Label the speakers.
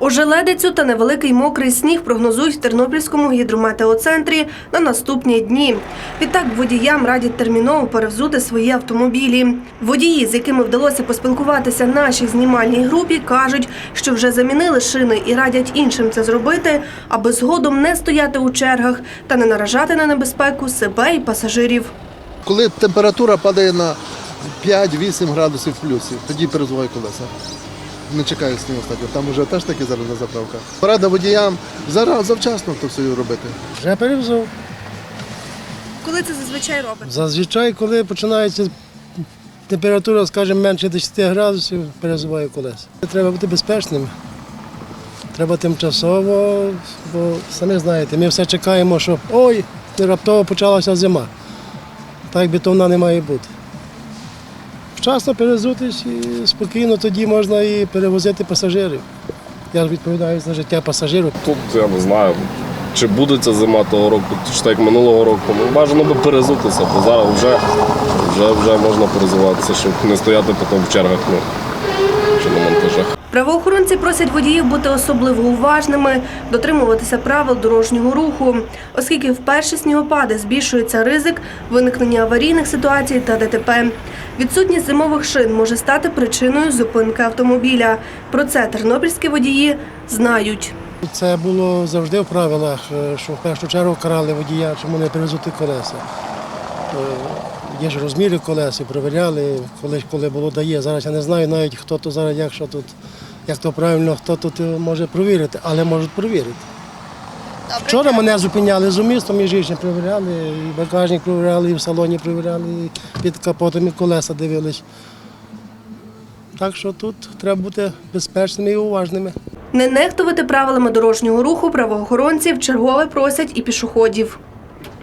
Speaker 1: Ожеледицю та невеликий мокрий сніг прогнозують в Тернопільському гідрометеоцентрі на наступні дні. Відтак водіям радять терміново перевзути свої автомобілі. Водії, з якими вдалося поспілкуватися нашій знімальній групі, кажуть, що вже замінили шини і радять іншим це зробити, аби згодом не стояти у чергах та не наражати на небезпеку себе і пасажирів.
Speaker 2: Коли температура падає на 5-8 градусів плюсів, тоді перезуваю колеса. Не чекаю снігу стати. Там вже теж таки зараз на заправках. Порада водіям зараз завчасно то все робити.
Speaker 3: Вже перевзув.
Speaker 1: Коли це зазвичай робить?
Speaker 3: Зазвичай, коли починається температура, скажімо, менше 10 градусів, перезуваю колеса. Треба бути безпечним. Треба тимчасово, бо самі знаєте, ми все чекаємо, що ой, раптово почалася зима. Так би то вона не має бути. Вчасно перезутись і спокійно тоді можна і перевозити пасажирів. Я відповідаю за життя пасажирів.
Speaker 4: Тут я не знаю, чи буде ця зима того року, чи так як минулого року. Ну, бажано би перезутися, бо зараз вже, вже, вже можна перезуватися, щоб не стояти потім в чергах ну, чи на монтажах.
Speaker 1: Правоохоронці просять водіїв бути особливо уважними, дотримуватися правил дорожнього руху, оскільки в перші снігопади збільшується ризик виникнення аварійних ситуацій та ДТП. Відсутність зимових шин може стати причиною зупинки автомобіля. Про це тернопільські водії знають.
Speaker 3: Це було завжди в правилах, е, що в першу чергу карали водія, чому не перевезути колеса. Є ж розміри колес і перевіряли, коли, коли було дає. Зараз я не знаю навіть хто то зараз, як, що тут, як то правильно, хто тут е, може провірити, але можуть провірити. Вчора мене зупиняли з містом, між іншим перевіряли, і багажник перевіряли, і в салоні перевіряли, і під капотом і колеса дивились. Так що тут треба бути безпечними і уважними.
Speaker 1: Не нехтувати правилами дорожнього руху правоохоронці в чергове просять і пішоходів.